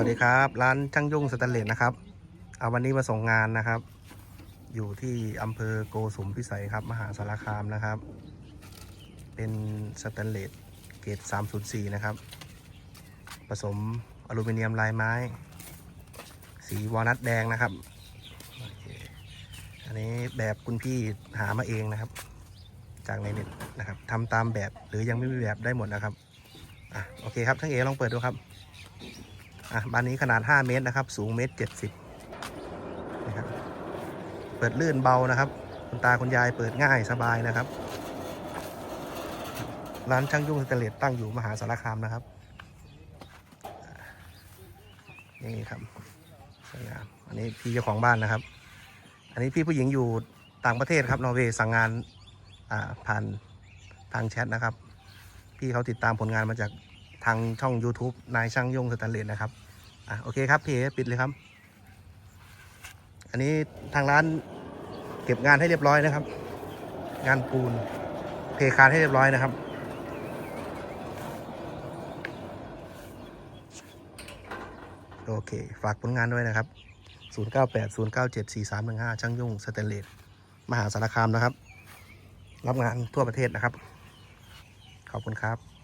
วัสดีครับ ร้านช่างยุ่งสแตนเลสนะครับ เอาวันนี้มาส่งงานนะครับ อยู่ที่อำเภอโกสุมพิสัยครับ มหาสารคามนะครับ เป็นสแตนเลสเกรด304 นะครับ ผสมอลูมิเนียมลายไม้ สีวอลนัทแดงนะครับ อันนี้แบบคุณพี่หามาเองนะครับ จากในเน็ตนะครับทำตามแบบหรือยังไม่มีแบบได้หมดนะครับอะโอเคครับทั้งเอลองเปิดดูครับ อะบานนี้ขนาด 5 เมตรนะครับ สูงเมตร70นะครับเปิดลื่นเบานะครับคุณตาคุณยายเปิดง่ายสบายนะครับ ร้านช่างยุ่งสเตเลสตั้งอยู่มหาสารคามนะครับนี่ครับสวยงามอันนี้พี่เจ้าของบ้านนะครับ อันนี้พี่ผู้หญิงอยู่ต่างประเทศครับนอร์เวย์สั่งงานอ่าผ่านทางแชทนะครับ พี่เขาติดตามผลงานมาจาก ทางช่อง YouTube นายช่างยงสแตนเลสนะครับ อะโอเคครับพี่เอปิดเลยครับ อันนี้ทางร้านเก็บงานให้เรียบร้อยนะครับ งานปูนเทคานให้เรียบร้อยนะครับโอเค ฝากผลงานด้วยนะครับ 0980974315 ช่างยุ่งสแตนเลสมหาสารคามนะครับ รับงานทั่วประเทศนะครับ ขอบคุณครับ